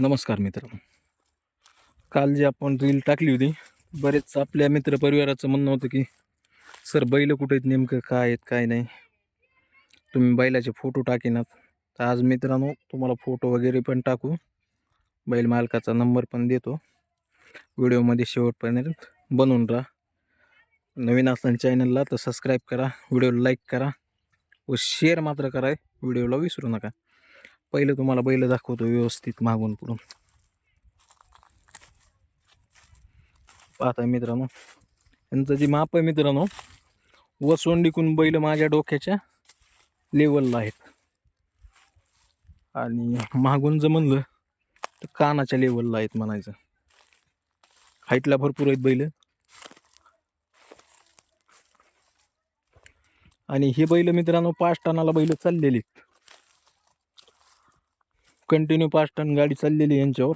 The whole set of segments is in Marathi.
नमस्कार मित्र. काल जी आपण रील टाकली होती बरेच आपल्या मित्रपरिवाराचं म्हणणं होतं की सर बैल कुठे आहेत? नेमकं काय आहेत काय नाही? तुम्ही बैलाचे फोटो टाकेनात तर आज मित्रांनो तुम्हाला फोटो वगैरे पण टाकू. बैल मालकाचा नंबर पण देतो. व्हिडिओमध्ये शेवटपर्यंत बनवून राहा. नवीन असताना चॅनलला तर सबस्क्राईब करा. व्हिडिओला लाईक करा. व शेअर मात्र करा. व्हिडिओला विसरू नका. पहिलं तुम्हाला बैल दाखवतो व्यवस्थित मागून पुढून. पाहता मित्रांनो यांचं जी माप आहे मित्रांनो वसोंडीकून बैल माझ्या डोक्याच्या लेवलला आहेत. आणि मागून जर म्हणलं तर कानाच्या लेवलला आहेत म्हणायचं. हाईटला भरपूर आहेत बैल. आणि हे बैल मित्रांनो पाच टनाला बैल चाललेली आहेत. कंटिन्यू पाच टन गाडी चाललेली आहे यांच्यावर.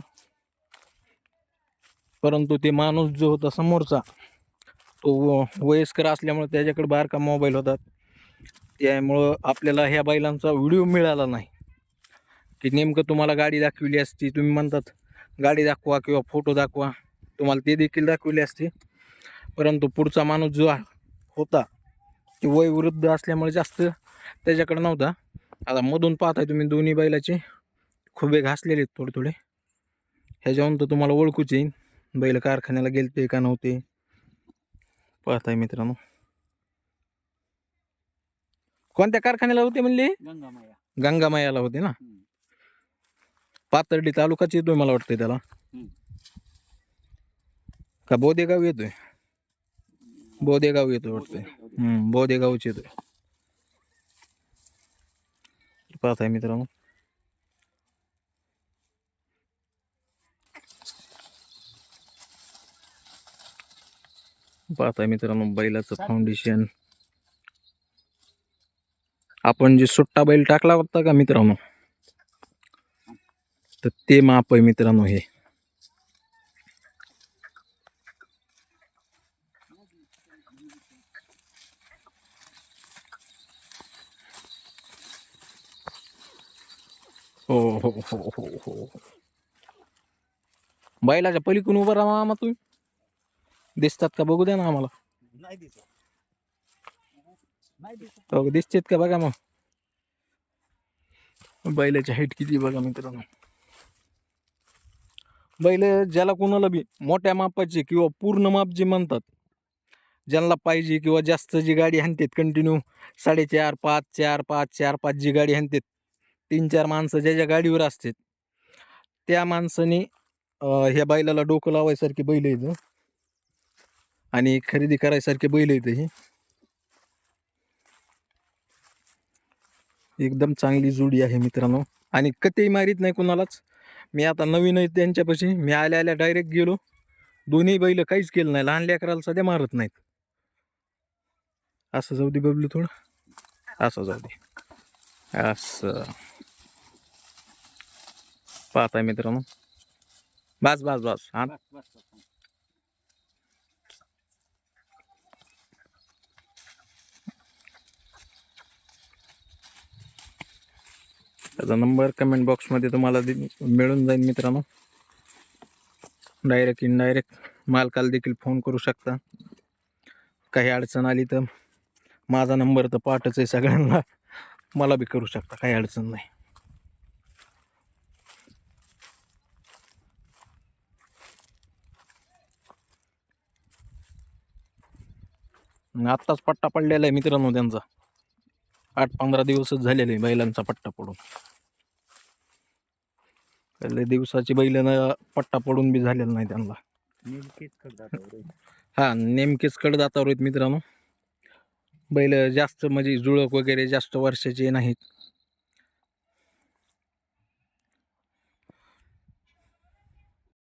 परंतु ते माणूस जो होता समोरचा तो व- वयस्कर असल्यामुळे त्याच्याकडे बारका मोबाईल होता. त्यामुळं आपल्याला ह्या बैलांचा व्हिडिओ मिळाला नाही. की नेमकं तुम्हाला गाडी दाखविली असती तुम्ही म्हणतात गाडी दाखवा किंवा फोटो दाखवा. तुम्हाला ते देखील दाखविले असते. परंतु पुढचा माणूस जो होता ते वयवृद्ध असल्यामुळे जास्त त्याच्याकडे नव्हता. आता मधून पाहताय तुम्ही दोन्ही बैलाचे. खुबे घासलेले आहेत थोडे थोडे ह्याच्यावरून तर तुम्हाला ओळखूच येईन. बैल कारखान्याला गेलते का नव्हते? पाहताय मित्रांनो. कोणत्या कारखान्याला होते म्हणले? गंगामाया. गंगामायाला होते ना. पाथर्डी तालुकाच येतोय मला वाटतंय त्याला. का बोदेगाव येतोय? बोदेगाव येतोय वाटतंय. हम्म बोदेगावच येतोय. पाहताय मित्रांनो. पाहताय मित्रांनो बैलाचं फाउंडेशन आपण जे सुट्टा बैल टाकला होता का मित्रांनो? तर ते माप आहे मित्रांनो हे. हो हो हो हो हो. बैलाच्या पलीकडून उभा राहा मामा तुम्ही. दिसतात का? बघू द्या ना आम्हाला. नाही दिसत. हो दिसतेत का बघा मग? बैलाची हाईट किती बघा मित्रांनो? बैल ज्याला कोणाला बी मोठ्या मापाचे किंवा पूर्ण माप जे म्हणतात ज्यांना पाहिजे किंवा जास्त जी गाडी हाणतात कंटिन्यू साडेचार पाच चार पाच चार पाच जी गाडी हाणतात तीन चार माणसं ज्या ज्या गाडीवर असतात त्या माणसाने ह्या बैलाला डोकं लावायसारखे बैल येतं आणि खरेदी करायसारखे बैल आहेत हे. एकदम चांगली जोडी आहे मित्रांनो. आणि कतेही मारीत नाही कोणालाच. मी आता नवीन आहे त्यांच्यापाशी. मी आल्या आल्या डायरेक्ट गेलो. दोन्ही बैल काहीच केलं नाही. लहान लेकराला सध्या मारत नाहीत. असं जाऊ दे बबलू थोडं. असं जाऊ दे. असं. पाहताय मित्रांनो. बस बस बस. हा बस बस बस. त्याचा नंबर कमेंट बॉक्समध्ये तुम्हाला मिळून जाईल मित्रांनो. डायरेक्ट इनडायरेक्ट मालकाला देखील फोन करू शकता. काही अडचण आली तर माझा नंबर तर पाठच आहे सगळ्यांना. मला बी करू शकता काही अडचण नाही. आत्ताच पट्टा पडलेला आहे मित्रांनो त्यांचा. आठ पंधरा दिवसच झालेला आहे बैलांचा पट्टा पडून. पहिले दिवसाची बैलांना पट्टा पडून बी झालेला नाही त्यांना. नेमकेच. हा नेमकेच कडदातावर आहेत मित्रांनो. बैल जास्त म्हणजे जुळक वगैरे जास्त वर्षाचे नाहीत